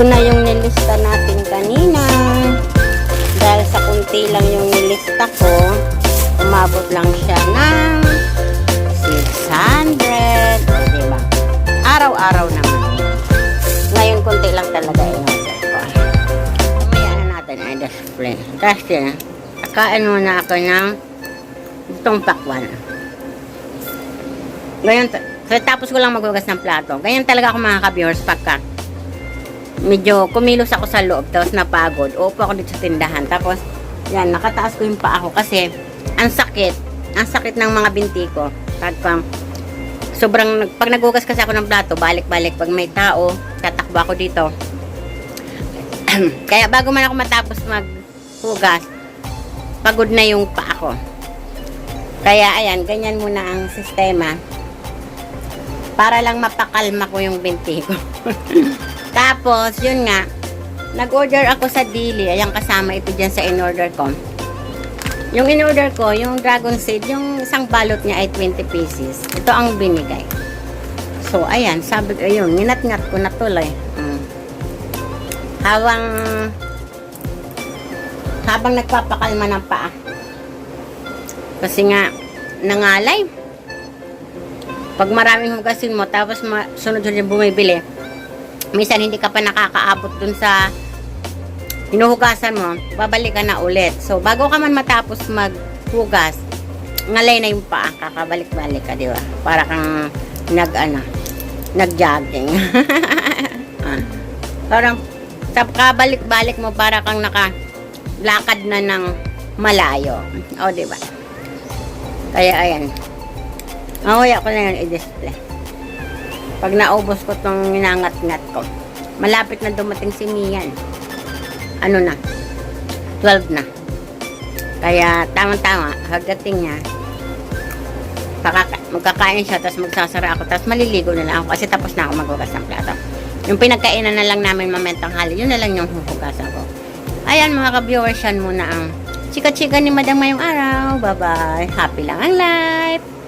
Ito na yung nilista natin kanina. Dahil sa kunti lang yung nilista ko, umabot lang siya ng 600. O, diba? Araw-araw naman. Ngayon, kunti lang talaga in order ko. Mamaya na natin ay display. Kasi, kain muna ako ng itong pakwan. Ngayon, tapos ko lang maghugas ng plato. Ganyan talaga ako mga ka-viewers pagka medyo kumilos ako sa loob tapos napagod. Upo ako dito sa tindahan. Tapos, yan, nakataas ko yung paa ko kasi ang sakit. Ang sakit ng mga binti ko. Pagka, sobrang, pag naghugas kasi ako ng plato, balik-balik. Pag may tao, tatakbo ako dito. Kaya bago man ako matapos maghugas, pagod na yung paa ko. Kaya ayan, ganyan muna ang sistema. Para lang mapakalma ko yung binti ko. Tapos, yun nga, nag-order ako sa Dili. Ayan, kasama ito dyan sa in-order ko. Yung in-order ko, yung dragon seed, yung isang balot niya ay 20 pieces. Ito ang binigay. So, ayan, sabi ko, yun, ninat-ngat ko na tuloy. Mm. Habang, habang nagpapakalma ng paa. Kasi nga, nangalay. Pag maraming hugasin mo, tapos sunod-sunod yung bumibili, minsan hindi ka pa nakakaabot dun sa hinuhugasan mo, babalik ka na ulit. So, bago ka man matapos maghugas, ngalay na yung paa, kakabalik-balik ka, di ba? Para kang nag, ano, nag-jogging. Ah. Parang, kabalik-balik mo, para kang naka-lakad na ng malayo. O, di ba? Kaya, ayan. Mamaya ko na yun i-display. Pag naubos ko tong ninangat-ngat ko, malapit na dumating si Mian. Ano na? 12 na. Kaya tamang-tama, hagdating niya, magkakain siya, tapos magsasara ako, tapos maliligo na lang ako kasi tapos na ako maghugas ng plato. Yung pinagkainan na lang namin mamentang hali, yun na lang yung huhugasan ko. Ayan mga ka-viewers, yan muna ang chika-chika ni Madam ngayong araw. Bye-bye. Happy lang ang life.